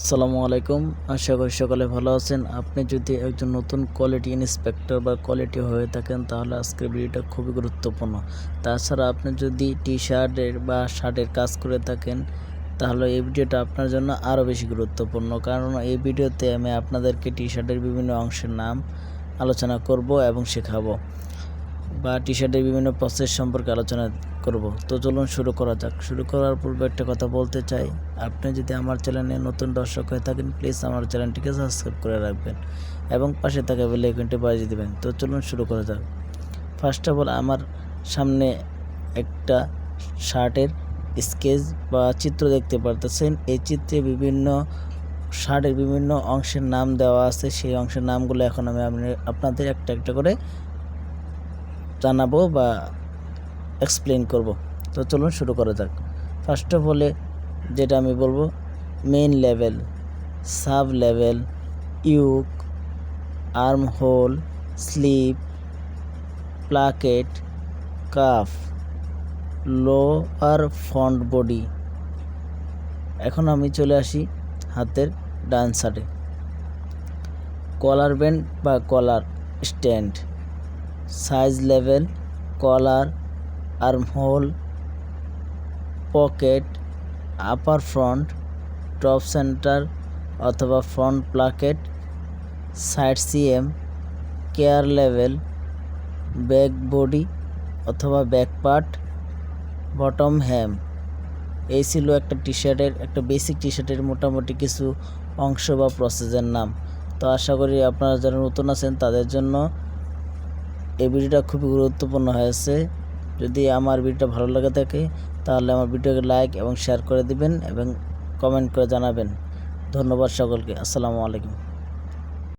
আসসালামু আলাইকুম। আশা করি সকালে ভালো আছেন। আপনি যদি একজন নতুন কোয়ালিটি ইন্সপেক্টর বা কোয়ালিটি হয়ে থাকেন, তাহলে আজকের ভিডিওটা খুবই গুরুত্বপূর্ণ। তাছাড়া আপনি যদি টি শার্টের বা শার্টের কাজ করে থাকেন, তাহলে এই ভিডিওটা আপনার জন্য আরও বেশি গুরুত্বপূর্ণ। কারণ এই ভিডিওতে আমি আপনাদেরকে টি শার্টের বিভিন্ন অংশের নাম আলোচনা করব এবং শেখাবো। বা টি শার্টের বিভিন্ন প্রসেস সম্পর্কে আলোচনা করব। তো চলুন শুরু করা যাক। শুরু করার পূর্বে একটা কথা বলতে চাই। আপনি যদি আমার চ্যানেলে নতুন দর্শক হয়ে থাকেন প্লিজ আমার চ্যানেলটিকে সাবস্ক্রাইব করে রাখবেন এবং পাশে থাকা বেল আইকনটি বাজিয়ে দেবেন। তো চলুন শুরু করা যাক। ফার্স্ট অফ অল আমার সামনে একটা শার্টের স্কেচ বা চিত্র দেখতে পারতেছেন। এই চিত্রে বিভিন্ন শার্টের বিভিন্ন অংশের নাম দেওয়া আছে। সেই অংশের নামগুলো এখন আমি আপনি- আপনাদের একটা একটা করে জানাব বা এক্সপ্লেন করব। তো চলুন শুরু করা যাক। ফার্স্ট অফ অলে যেটা আমি বলব main level sub level UCO arm hole sleeve placket cuff lower front body এখন আমি চলে আসি হাতের ডান সাইডে কলার ব্যান্ড বা collar stand size level, collar, armhole, pocket upper front top centre অথবা front placket side CM care level back body অথবা back part bottom hem এই ছিল একটা টি শার্টের একটা বেসিক টি শার্টের মোটামুটি কিছু অংশ বা প্রসেসের নাম। তো আশা করি আপনারা যারা নতুন আছেন তাদের জন্য এই ভিডিওটা খুবই গুরুত্বপূর্ণ হয়েছে। যদি আমার ভিডিওটা ভালো লাগে থাকে, তাহলে আমার ভিডিওকে লাইক এবং শেয়ার করে দিবেন এবং কমেন্ট করে জানাবেন। ধন্যবাদ সকলকে। আসসালামু আলাইকুম।